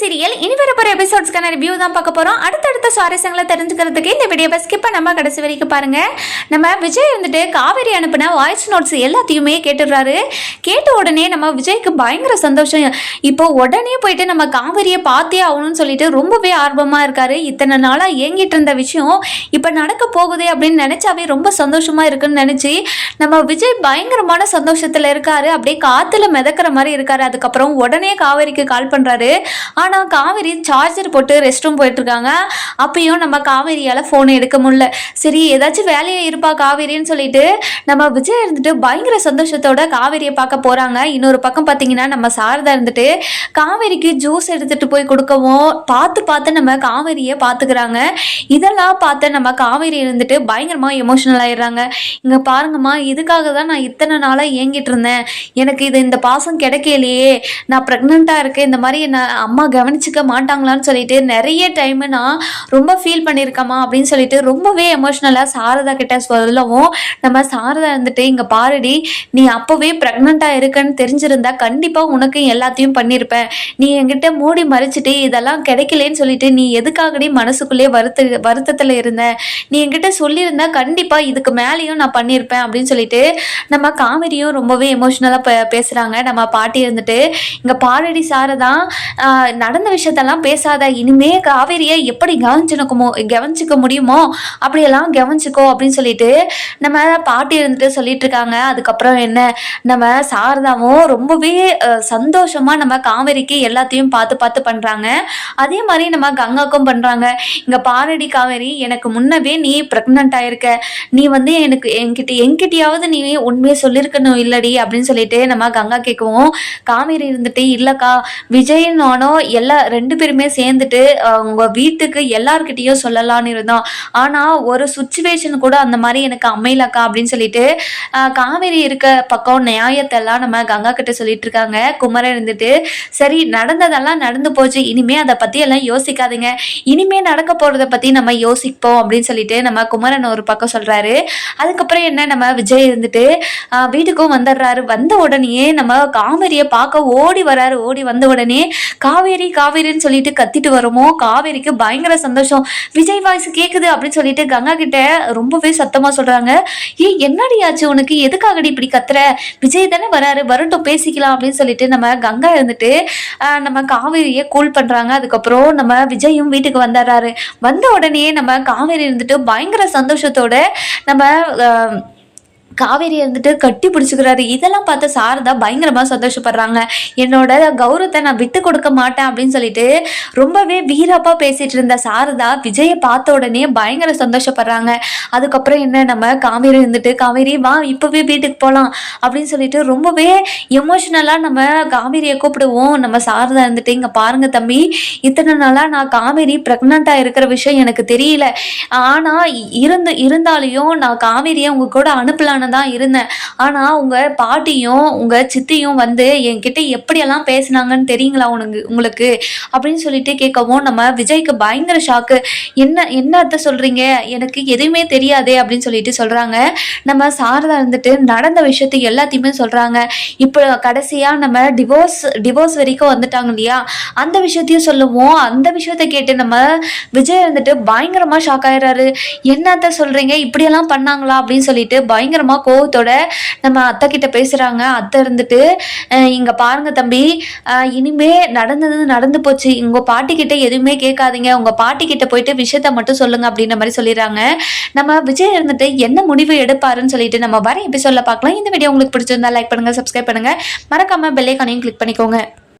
Serial இனி வரப்போற எபிசோட்ஸ்க்கான review தான் பார்க்க போறோம். அடுத்தடுத்த சுவாரஸ்யங்களை தெரிஞ்சுக்கிறதுக்கு இந்த வீடியோவை ஸ்கிப் பண்ணாம கடைசி வரைக்கும் பாருங்க. நம்ம விஜய் வந்துட்டு காவேரி அனுப்பின வாய்ஸ் நோட்ஸ் எல்லாத்தையுமே கேட்டுடுறாரு. கேட்ட உடனே நம்ம விஜய்க்கு பயங்கர சந்தோஷம். இப்போ உடனே போயிட்டு நம்ம காவேரியை பார்த்தே ஆகணும்னு சொல்லிட்டு ரொம்பவே ஆர்வமா இருக்காரு. இத்தனை நாளா இயங்கிட்டு இருந்த விஷயம் இப்போ நடக்க போகுதே அப்படின்னு நினைச்சாவே ரொம்ப சந்தோஷமா இருக்குன்னு நினைச்சு நம்ம விஜய் பயங்கரமான சந்தோஷத்துல இருக்காரு. அப்படியே காத்துல மிதக்கிற மாதிரி இருக்காரு. அதுக்கப்புறம் உடனே காவேரிக்கு கால் பண்றாரு. ஆனால் காவேரி சார்ஜர் போட்டு ரெஸ்ட் ரூம் போயிட்டுருக்காங்க. அப்பயும் நம்ம காவேரியால் ஃபோனை எடுக்க முடியல. சரி ஏதாச்சும் வேலையாக இருப்பா காவேரின்னு சொல்லிட்டு நம்ம விஜய் இருந்துட்டு பயங்கர சந்தோஷத்தோட காவேரியை பார்க்க போகிறாங்க இன்னொரு பக்கம் பார்த்தீங்கன்னா நம்ம சாரதா இருந்துட்டு காவேரிக்கு ஜூஸ் எடுத்துகிட்டு போய் கொடுக்கவும் பார்த்து பார்த்து நம்ம காவேரியை பார்த்துக்கிறாங்க. இதெல்லாம் பார்த்து நம்ம காவேரி இருந்துட்டு பயங்கரமாக எமோஷனல் ஆயிடுறாங்க. இங்கே பாருங்கம்மா இதுக்காக தான் நான் இத்தனை நாளாக ஏங்கிட்டு இருந்தேன். எனக்கு இது இந்த பாசம் கிடைக்கலையே. நான் ப்ரெக்னெண்ட்டாக இருக்கேன். இந்த மாதிரி என்ன அம்மா கவனிச்சுக்க மாட்டாங்களான்னு சொல்லிட்டு நிறைய டைம் நான் ரொம்ப ஃபீல் பண்ணியிருக்கேம்மா அப்படின்னு சொல்லிட்டு ரொம்பவே எமோஷ்னலாக சாரதா கிட்ட சொல்லவும் நம்ம சாரதா இருந்துட்டு இங்கே பாருடி நீ அப்போவே ப்ரெக்னெண்ட்டாக இருக்குன்னு தெரிஞ்சிருந்தா கண்டிப்பாக உனக்கு எல்லாத்தையும் பண்ணியிருப்பேன் நீ என்கிட்ட மூடி மறைச்சிட்டு இதெல்லாம் கிடைக்கலன்னு சொல்லிட்டு நீ எதுக்காகடி மனசுக்குள்ளேயே வருத்த வருத்தத்தில் இருந்த? நீ என்கிட்ட சொல்லியிருந்தா கண்டிப்பாக இதுக்கு மேலேயும் நான் பண்ணியிருப்பேன் அப்படின்னு சொல்லிட்டு நம்ம காவிரியும் ரொம்பவே எமோஷ்னலாக பே பேசுகிறாங்க நம்ம பாட்டி இருந்துட்டு இங்கே பாரடி சாரதா நடந்த விஷயத்தெல்லாம் பேசாத இனிமே காவேரியை எப்படி கவனிச்சுக்கமோ கவனிச்சுக்க முடியுமோ அப்படியெல்லாம் கவனிச்சுக்கோ அப்படின்னு சொல்லிட்டு நம்ம பாட்டி இருந்துட்டு சொல்லிட்டு இருக்காங்க. அதுக்கப்புறம் என்ன? நம்ம சாரதாவும் ரொம்பவே சந்தோஷமா நம்ம காவேரிக்கு எல்லாத்தையும் பார்த்து பார்த்து பண்றாங்க. அதே மாதிரி நம்ம கங்காக்கும் பண்றாங்க. இங்க பாரடி காவேரி எனக்கு முன்னவே நீ ப்ரெக்னென்ட் ஆயிருக்க. நீ வந்து எனக்கு என்கிட்ட என்கிட்டயாவது நீ உண்மையை சொல்லியிருக்கணும் இல்லடி அப்படின்னு சொல்லிட்டு நம்ம கங்கா கேட்கவும் காவேரி இருந்துட்டு இல்லக்கா விஜய் நானும் எல்லா ரெண்டு பேருமே சேர்ந்துட்டு அஹ், உங்க வீட்டுக்கு எல்லார்கிட்டயும் சொல்லலாம்னு இருந்தோம். ஆனா ஒரு சுச்சுவேஷன் கூட அந்த மாதிரி எனக்கு அமையலக்கா அப்படின்னு சொல்லிட்டு காவேரி இருக்க பக்கம் நியாயத்தை எல்லாம் நம்ம கங்கா கிட்ட சொல்லிட்டு இருக்காங்க. குமரன் இருந்துட்டு சரி நடந்ததெல்லாம் நடந்து போச்சு. இனிமே அதை பத்தி எல்லாம் யோசிக்காதீங்க. இனிமே நடக்க போறதை பத்தி நம்ம யோசிப்போம் அப்படின்னு சொல்லிட்டு நம்ம குமரன் ஒரு பக்கம் சொல்றாரு. அதுக்கப்புறம் என்ன நம்ம விஜய் இருந்துட்டு வீட்டுக்கும் வந்துடுறாரு. வந்த உடனேயே நம்ம காவேரியை பார்க்க ஓடி வராரு. ஓடி வந்த உடனே காவேரி காவேரின்னு சொல்லிட்டு கத்திட்டு வருமோ? காவேரிக்கு பயங்கர சந்தோஷம். விஜய் வாய்ஸ் கேக்குது அப்படின்னு சொல்லிட்டு கங்கா கிட்ட ரொம்பவே சத்தமா சொல்றாங்க. ஏய் என்னடி ஆச்சு உனக்கு? எதுக்காகடி இப்படி கத்துற? விஜய் தானே வராரு வரட்டும் பேசிக்கலாம் அப்படின்னு சொல்லிட்டு நம்ம கங்கா இருந்துட்டு நம்ம காவேரியை கூல் பண்றாங்க. அதுக்கப்புறம் நம்ம விஜயும் வீட்டுக்கு வந்துடுறாரு. வந்த உடனே நம்ம காவேரி இருந்துட்டு பயங்கர சந்தோஷத்தோட நம்ம காவேரி இருந்துட்டு கட்டி பிடிச்சிக்கிறாரு. இதெல்லாம் பார்த்து சாரதா பயங்கரமாக சந்தோஷப்படுறாங்க. என்னோட கௌரவத்தை நான் விட்டு கொடுக்க மாட்டேன் அப்படின்னு சொல்லிட்டு ரொம்பவே வீரப்பாக பேசிட்டு இருந்த சாரதா விஜயை பார்த்த உடனே பயங்கர சந்தோஷப்படுறாங்க. அதுக்கப்புறம் என்ன நம்ம காவேரி இருந்துட்டு காவேரி வா இப்போவே வீட்டுக்கு போகலாம் அப்படின்னு சொல்லிட்டு ரொம்பவே எமோஷ்னலாக நம்ம காவேரியை கூப்பிடுவோம். நம்ம சாரதா இருந்துட்டு இங்கே பாருங்க தம்பி இத்தனை நாளாக நான் காவேரி ப்ரெக்னெண்ட்டாக இருக்கிற விஷயம் எனக்கு தெரியல. ஆனால் இருந்து இருந்தாலையும் நான் காவேரியை உங்க கூட அனுப்பலான்னு தான் இருந்தேன். ஆனா உங்க பாட்டியும் உங்க சித்தியும் வந்து என்கிட்ட எப்படியெல்லாம் பேசுனாங்கன்னு தெரியுங்களா உனக்கு உங்களுக்கு? அப்படின்னு சொல்லிட்டு கேட்கவும் நம்ம விஜய்க்கு பயங்கர ஷாக்கு என்ன என்ன அர்த்தம் சொல்றீங்க? எனக்கு எதுவுமே தெரியாதே அப்படின்னு சொல்லிட்டு சொல்றாங்க. நம்ம சாரதா இருந்துட்டு நடந்த விஷயத்தை எல்லாத்தையுமே சொல்றாங்க. இப்போ கடைசியா நம்ம டிவோர்ஸ் டிவோர்ஸ் வரைக்கும் வந்துட்டாங்க இல்லையா? அந்த விஷயத்தையும் சொல்லுவோம். அந்த விஷயத்தை கேட்டு நம்ம விஜய் வந்துட்டு பயங்கரமா ஷாக் ஆயிடுறாரு. என்னத்த சொல்றீங்க? இப்படியெல்லாம் பண்ணாங்களா? அப்படின்னு சொல்லிட்டு பயங்கரமா கோவத்தோட நம்ம அத்தை கிட்ட பேசுறாங்க. அத்தை இருந்துட்டு இங்கே இங்க பாருங்க தம்பி. இனிமே நடந்தது நடந்து போச்சு. உங்க பாட்டி கிட்ட எதுவுமே கேட்காதீங்க. உங்க பாட்டி கிட்ட போயிட்டு விஷயத்த மட்டும் சொல்லுங்க அப்படின்ற மாதிரி சொல்லிடுறாங்க. நம்ம விஜய் இருந்துட்டு என்ன முடிவு எடுப்பாருன்னு சொல்லிட்டு நம்ம வர எபிசோட்ல பார்க்கலாம். இந்த வீடியோ உங்களுக்கு பிடிச்சிருந்தா லைக் பண்ணுங்க சப்ஸ்கிரைப் பண்ணுங்க. மறக்காம பெல்லைக்கானையும் கிளிக் பண்ணிக்கோங்க.